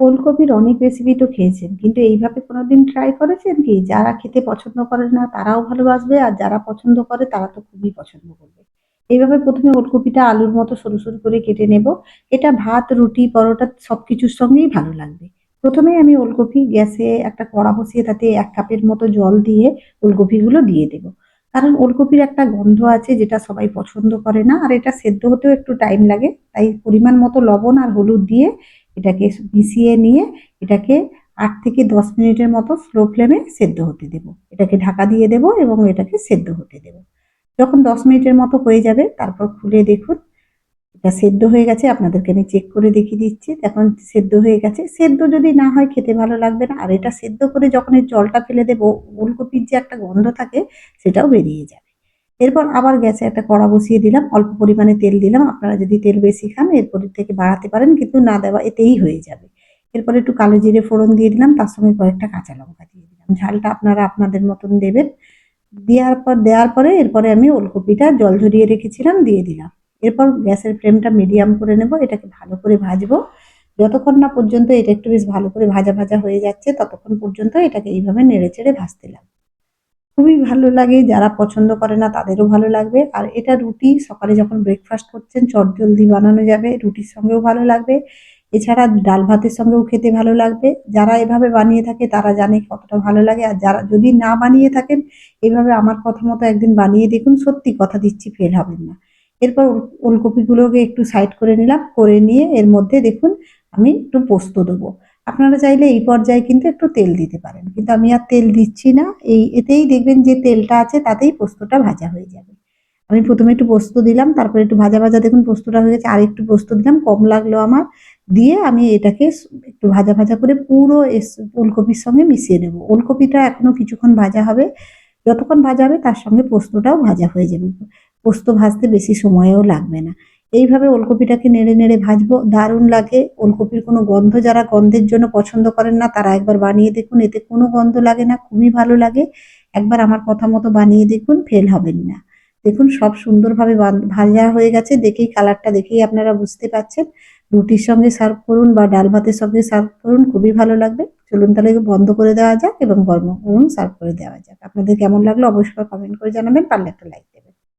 ফুলকপির অনেক রেসিপি তো খেয়েছেন, কিন্তু এইভাবে কোনোদিন ট্রাই করেছেন কি? যারা খেতে পছন্দ করে না, তারাও ভালোবাসবে, আর যারা পছন্দ করে, তারা তো খুবই পছন্দ করবে। এইভাবে প্রথমে ওলকপিটা আলুর মতো সরু সরু করে কেটে নেব। এটা ভাত, রুটি, পরোটা সব কিছুর সঙ্গেই ভালো লাগবে। প্রথমে আমি ওলকপি গ্যাসে একটা কড়া বসিয়ে তাতে এক কাপের মতো জল দিয়ে ওলকপিগুলো দিয়ে দেবো। কারণ ওলকপির একটা গন্ধ আছে যেটা সবাই পছন্দ করে না, আর এটা সেদ্ধ হতেও একটু টাইম লাগে। তাই পরিমাণ মতো লবণ আর হলুদ দিয়ে এটাকে মিশিয়ে নিয়ে এটাকে আট থেকে দশ মিনিটের মতো স্লো ফ্লেমে সেদ্ধ হতে দেবো। এটাকে ঢাকা দিয়ে দেবো এবং এটাকে সেদ্ধ হতে দেবো। যখন দশ মিনিটের মতো হয়ে যাবে, তারপর খুলে দেখুন, এটা সেদ্ধ হয়ে গেছে। আপনাদেরকে আমি চেক করে দেখিয়ে দিচ্ছি। এখন সেদ্ধ হয়ে গেছে। সেদ্ধ যদি না হয়, খেতে ভালো লাগবে না। আর এটা সেদ্ধ করে যখন এই জলটা ফেলে দেবো, ওলকপির যে একটা গন্ধ থাকে, সেটাও বেরিয়ে যাবে এরপর আবার গ্যাসে একটা কড়া বসিয়ে দিলাম, অল্প পরিমাণে তেল দিলাম। আপনারা যদি তেল বেশি খান, এরপর থেকে বাড়াতে পারেন, কিন্তু না দেওয়া এতেই হয়ে যাবে। এরপর একটু কালো জিরে ফোড়ন দিয়ে দিলাম, তার সঙ্গে কয়েকটা কাঁচা লঙ্কা দিয়ে দিলাম। ঝালটা আপনারা আপনাদের মতন দেবেন। দেওয়ার পর, দেওয়ার পরে এরপরে আমি ওলকপিটা জল ঝরিয়ে রেখেছিলাম, দিয়ে দিলাম। এরপর গ্যাসের ফ্লেমটা মিডিয়াম করে নেব, এটাকে ভালো করে ভাজবো। যতক্ষণ না পর্যন্ত এটা একটু বেশ ভালো করে ভাজা ভাজা হয়ে যাচ্ছে, ততক্ষণ পর্যন্ত এটাকে এইভাবে নেড়ে চেড়ে ভাজতে লাগবে। খুবই ভালো লাগে, যারা পছন্দ করে না তাদেরও ভালো লাগবে। আর এটা রুটি, সকালে যখন ব্রেকফাস্ট করছেন চটজলদি বানানো যাবে, রুটির সঙ্গেও ভালো লাগবে। এছাড়া ডাল ভাতের সঙ্গেও খেতে ভালো লাগবে। যারা এভাবে বানিয়ে থাকে, তারা জানে কতটা ভালো লাগে। আর যারা যদি না বানিয়ে থাকেন, এভাবে আমার কথা মতো একদিন বানিয়ে দেখুন, সত্যি কথা দিচ্ছি, ফেল হবেন না। এরপর ওলকপিগুলোকে একটু সাইড করে নিলাম, করে নিয়ে এর মধ্যে দেখুন, আমি একটু পোস্ত দেবো। আপনারা চাইলে এই পর্যায়ে কিন্তু একটু তেল দিতে পারেন। কিন্তু আমি আর তেল দিচ্ছি না। এই এতেই দেখবেন যে তেলটা আছে, তাতেই পোস্তটা ভাজা হয়ে যাবে। আমি প্রথমে একটু পোস্ত দিলাম, তারপরে একটু ভাজা ভাজা দেখুন পোস্তটা হয়ে গেছে আর একটু পোস্ত দিলাম, কম লাগল আমার। দিয়ে আমি এটাকে একটু ভাজা ভাজা করে পুরো ওলকপির সঙ্গে মিশিয়ে নেব। ওলকপিটা এখনও কিছুক্ষণ ভাজা হবে। যতক্ষণ ভাজা হবে, তার সঙ্গে পোস্তটাও ভাজা হয়ে যাবে। পোস্ত ভাজতে বেশি সময়ও লাগবে না। এইভাবে ওলকপিটাকে নেড়ে নেড়ে ভাজবো, দারুণ লাগে। ওলকপির কোনো গন্ধ যারা গন্ধের জন্য পছন্দ করেন না, তারা একবার বানিয়ে দেখুন, এতে কোনো গন্ধ লাগে না, খুবই ভালো লাগে। একবার আমার কথা মতো বানিয়ে দেখুন, ফেল হবেন না। দেখুন, সব সুন্দরভাবে ভাজা হয়ে গেছে, দেখেই কালারটা দেখেই আপনারা বুঝতে পাচ্ছেন রুটির সঙ্গে সার্ভ করুন বা ডাল ভাতের সঙ্গে সার্ভ করুন, খুবই ভালো লাগবে। চলুন তাহলে বন্ধ করে দেওয়া যাক এবং গরম গরম সার্ভ করে দেওয়া যাক। আপনাদের কেমন লাগল অবশ্যই কমেন্ট করে জানাবেন, পারলে একটা লাইক দেবেন।